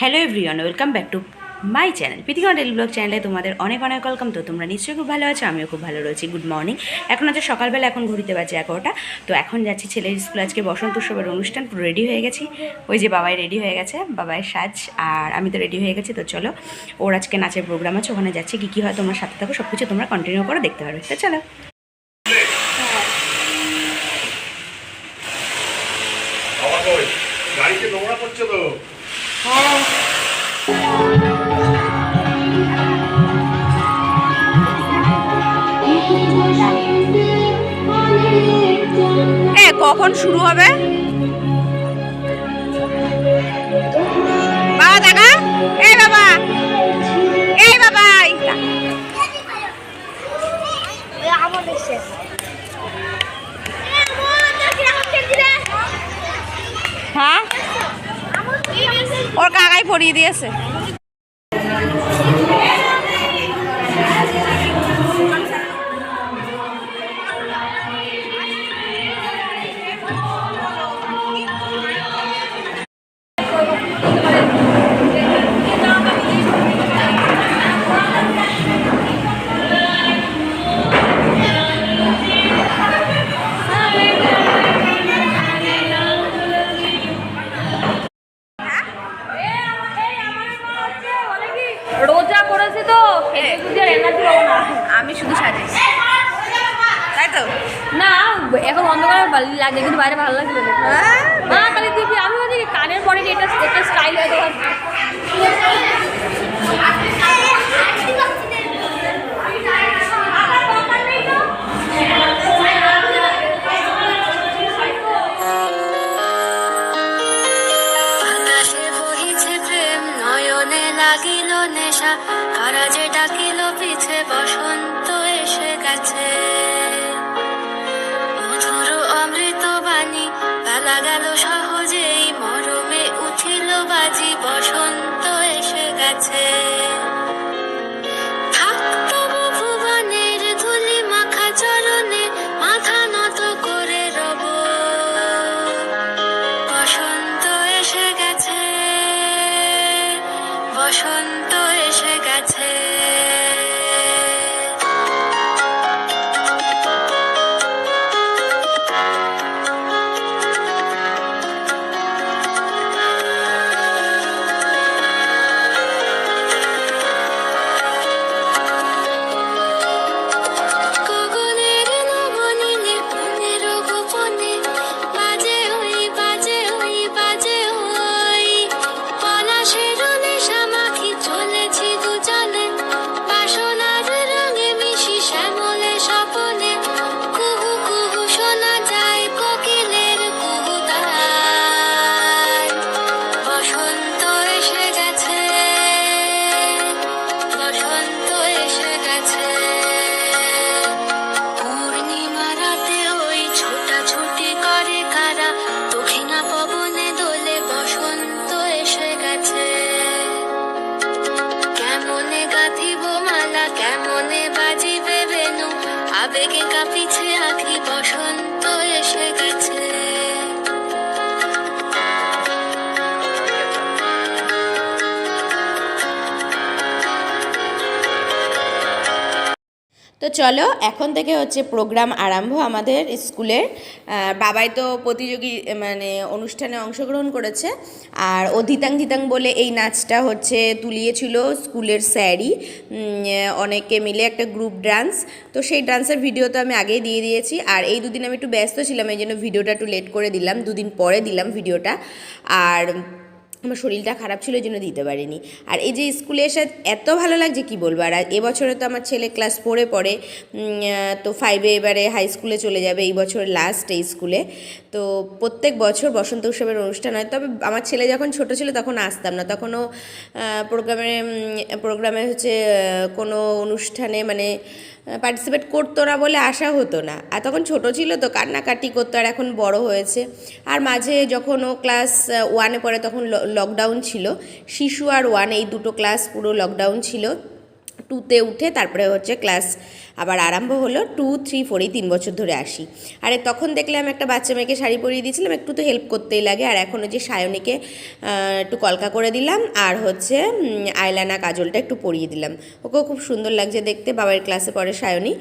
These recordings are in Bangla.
Hello everyone welcome back to my channel Prithibi daily blog চ্যানেলে তোমাদের অনেক অনেক ওয়েলকাম তো তোমরা নিশ্চয়ই খুব ভালো আছো, আমিও খুব ভালো রয়েছি। গুড মর্নিং এখন হচ্ছে সকালবেলা এখন ঘুরিতে বাজে এগারোটা। তো এখন যাচ্ছি ছেলের স্কুল। আজকে বসন্ত উৎসবের অনুষ্ঠান, পুরো রেডি হয়ে গেছি। ওই যে বাবাই রেডি হয়ে গেছে বাবাইয়ের সাজ, আর আমি তো রেডি হয়ে গেছি। তো চলো, ওর আজকে নাচের প্রোগ্রাম আছে, ওখানে যাচ্ছি। কী কী হয় তোমার সাথে থাকো সব কিছু তোমরা কন্টিনিউ করে দেখতে পারবে। তো চলো। কখন শুরু হবে? হ্যাঁ? ওর কাকাই পরিয়ে দিয়েছে। আমি শুধু সাজিয়েছি। তাই তো না এখন অন্ধকার লাগে কিন্তু বাইরে ভালো লাগছে না। খালি তাহলে দিবি আমি ভাবছি কানের পরে এটা একটা স্টাইল হয়তো তো চলো, এখন থেকে হচ্ছে প্রোগ্রাম আরম্ভ আমাদের স্কুলের। বাবাই তো প্রতিযোগী মানে অনুষ্ঠানে অংশগ্রহণ করেছে। আর ও ধিতাং ধিতাং বলে এই নাচটা হচ্ছে তুলিয়েছিল স্কুলের স্যারই। অনেকে মিলে একটা গ্রুপ ডান্স তো সেই ডান্সের ভিডিও তো আমি আগেই দিয়ে দিয়েছি। আর এই দুদিন আমি একটু ব্যস্ত ছিলাম, এই জন্য ভিডিওটা একটু লেট করে দিলাম। দুদিন পরে দিলাম ভিডিওটা আর আমার শরীরটা খারাপ ছিল জন্য দিতে পারিনি। আর এই যে স্কুলে এসে এত ভালো লাগছে, কি বলব? আর এবছরে তো আমার ছেলে ক্লাস ফোরে পড়ে তো ফাইভে এবারে হাই স্কুলে চলে যাবে, এই বছর লাস্ট এই স্কুলে তো প্রত্যেক বছর বসন্ত উৎসবের অনুষ্ঠান হয়। তবে আমার ছেলে যখন ছোট ছিল, তখন আসতাম না। তখনও প্রোগ্রামে প্রোগ্রামে হচ্ছে কোনো অনুষ্ঠানে মানে পার্টিসিপেট করতো না বলে আশা হতো না। আর তখন ছোটো ছিল তো, কান্নাকাটি করতো আর এখন বড় হয়েছে। আর মাঝে যখন ও ক্লাস ওয়ানে পড়ে তখন লকডাউন ছিল। শিশু আর ওয়ান এই দুটো ক্লাস পুরো লকডাউন ছিল। টুতে উঠে তারপরে হচ্ছে ক্লাস আবার আরম্ভ হলো টু থ্রি ফোর এই তিন বছর ধরে আসি। আরে তখন দেখলাম একটা বাচ্চা মেয়েকে শাড়ি পরিয়ে দিয়েছিলাম একটু তো হেল্প করতেই লাগে। আর এখন হচ্ছে সায়নীকে আহ, একটু কলকা করে দিলাম আর হচ্ছে আইলানা কাজলটা একটু পরিয়ে দিলাম। ওকেও খুব সুন্দর লাগছে দেখতে বাবার ক্লাসে পড়ে সায়নী।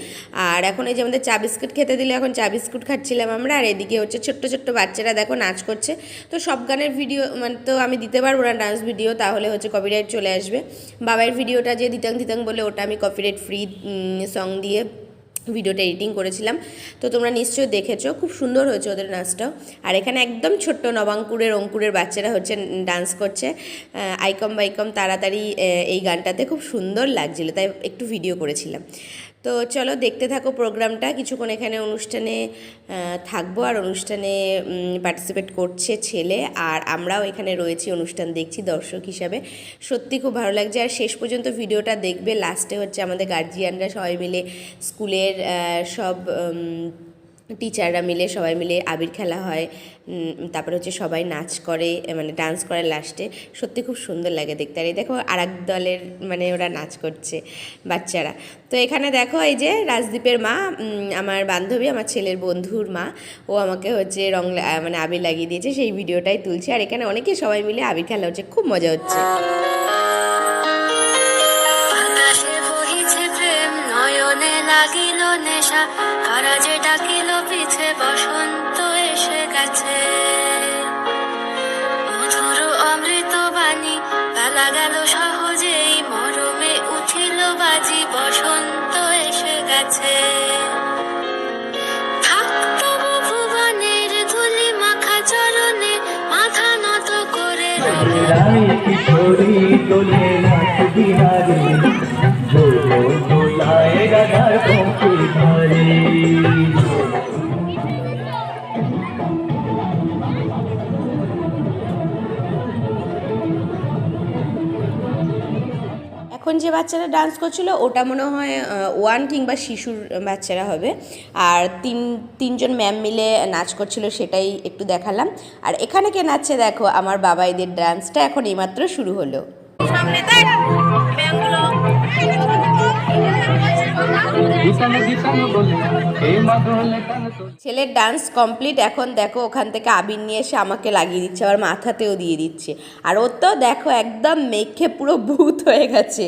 আর এখন এই যে আমাদের চা বিস্কুট খেতে দিলে এখন চা বিস্কুট খাচ্ছিলাম আমরা আর এদিকে হচ্ছে ছোট্ট ছোট্ট বাচ্চারা দেখো নাচ করছে। তো সব গানের ভিডিও মানে তো আমি দিতে পারব না ডান্স ভিডিও তাহলে হচ্ছে কপিরাইট চলে আসবে। বাবার ভিডিওটা যে দিতাং দিতাং বলে ওটা আমি কপিরাইট ফ্রি সং দিয়ে ভিডিওটা এডিটিং করেছিলাম। তো তোমরা নিশ্চয়ই দেখেছ, খুব সুন্দর হয়েছে ওদের নাচটাও। আর এখানে একদম ছোট্ট নবাঙ্কুরের, অঙ্কুরের বাচ্চারা হচ্ছে ডান্স করছে। আইকম বাইকম তাড়াতাড়ি এই গানটাতে খুব সুন্দর লাগছিল, তাই একটু ভিডিও করেছিলাম। তো চলো দেখতে থাকো প্রোগ্রামটা। কিছুক্ষণ এখানে অনুষ্ঠানে থাকব আর অনুষ্ঠানে পার্টিসিপেট করছে ছেলে আর আমরাও এখানে রয়েছি অনুষ্ঠান দেখছি দর্শক হিসাবে। সত্যি খুব ভালো লাগছে। আর শেষ পর্যন্ত ভিডিওটা দেখবে। লাস্টে হচ্ছে আমাদের গার্জিয়ানরা সবাই মিলে স্কুলের সব টিচাররা মিলে, সবাই মিলে আবির খেলা হয় তারপরে হচ্ছে সবাই নাচ করে মানে ডান্স করে লাস্টে সত্যি খুব সুন্দর লাগে দেখতে। আর এই দেখো আর এক দলের মানে ওরা নাচ করছে বাচ্চারা। তো এখানে দেখো এই যে রাজদীপের মা আমার বান্ধবী, আমার ছেলের বন্ধুর মা, ও আমাকে হচ্ছে রং মানে আবির লাগিয়ে দিয়েছে, সেই ভিডিওটাই তুলছে। আর এখানে অনেকে সবাই মিলে আবির খেলা হচ্ছে, খুব মজা হচ্ছে। বাতাসে নেশা কারা যে ডাকিল পিছে বসন্ত এসে গেছে। মধুর অমৃত বাণী বেলা গেল সহজেই মরমে উঠিল বাজি বসন্ত এসে গেছে। থাকতো যে বাচ্চারা ডান্স করছিল, ওটা মনে হয় ওয়ান কিংবা শিশুর বাচ্চারা হবে। আর তিন, তিনজন ম্যাম মিলে নাচ করছিল, সেটাই একটু দেখালাম। আর এখানে কে নাচছে দেখো, আমার বাবাইদের ডান্সটা এখন এইমাত্র শুরু হলো। দিশানো ছেলের ডান্স কমপ্লিট এখন দেখো ওখান থেকে আবির নিয়ে এসে আমাকে লাগিয়ে দিচ্ছে আবার মাথাতেও দিয়ে দিচ্ছে। আর ওর তো দেখো একদম মেঘে পুরো ভূত হয়ে গেছে।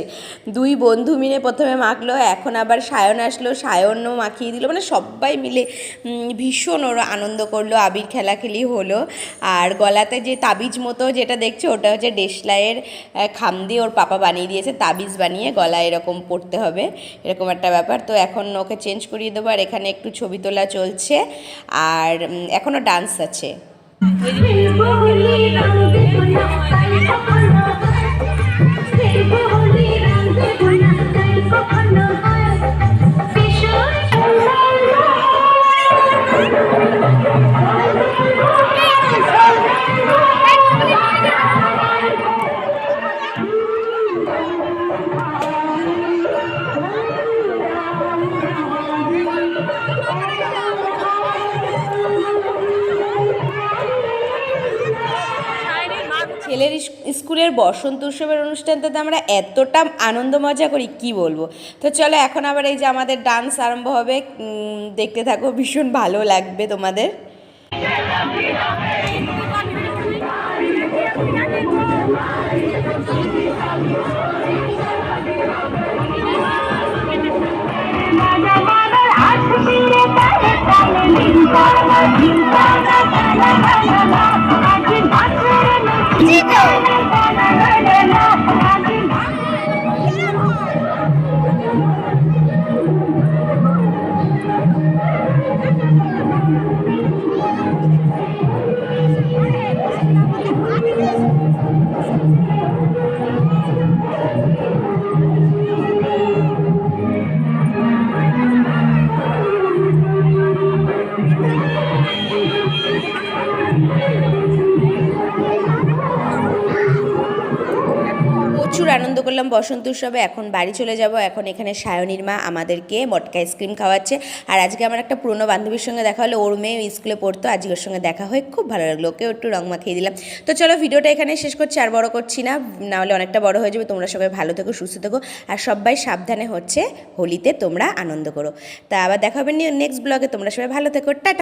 দুই বন্ধু মিলে প্রথমে মাখলো এখন আবার সায়ন আসলো সায়নও মাখিয়ে দিল মানে সবাই মিলে ভীষণ ওরা আনন্দ করল আবির খেলাখেলি হলো। আর গলাতে যে তাবিজ মতো যেটা দেখছ ওটা হচ্ছে দেশলাইয়ের আহ, খাম দিয়ে ওর পাপা বানিয়ে দিয়েছে তাবিজ বানিয়ে গলায় এরকম পড়তে হবে এরকম একটা ব্যাপার। তো এখন ওকে চেঞ্জ করিয়ে দেবো আর এখানে একটু ছবি তোলা চলছে। আর এখনও এখনও ডান্স আছে। স্কুলের বসন্ত উৎসবের অনুষ্ঠানটাতে আমরা এতটা আনন্দ মজা করি, কি বলব তো চলো এখন আবার এই যে আমাদের ডান্স আরম্ভ হবে দেখতে থাকো, ভীষণ ভালো লাগবে তোমাদের Tito! করলাম বসন্ত উৎসবে এখন বাড়ি চলে যাব। এখন এখানে সায়নীর মা আমাদেরকে মটকা আইসক্রিম খাওয়াচ্ছে। আর আজকে আমার একটা পুরনো বান্ধবীর সঙ্গে দেখা হলো। ওর মেয়ে স্কুলে পড়তো। আজকে ওর সঙ্গে দেখা হয়ে খুব ভালো লাগল। ওকেও একটু রং মাখিয়ে দিলাম। তো চলো ভিডিওটা এখানে শেষ করছি। আর বড় করছি না। নাহলে অনেকটা বড় হয়ে যাবে। তোমরা সবাই ভালো থেকো, সুস্থ থেকো। আর সবাই সাবধানে হচ্ছে। হোলিতে তোমরা আনন্দ করো। তা আবার দেখা হবে নেক্সট ব্লগে তোমরা সবাই ভালো থেকো। টাটা!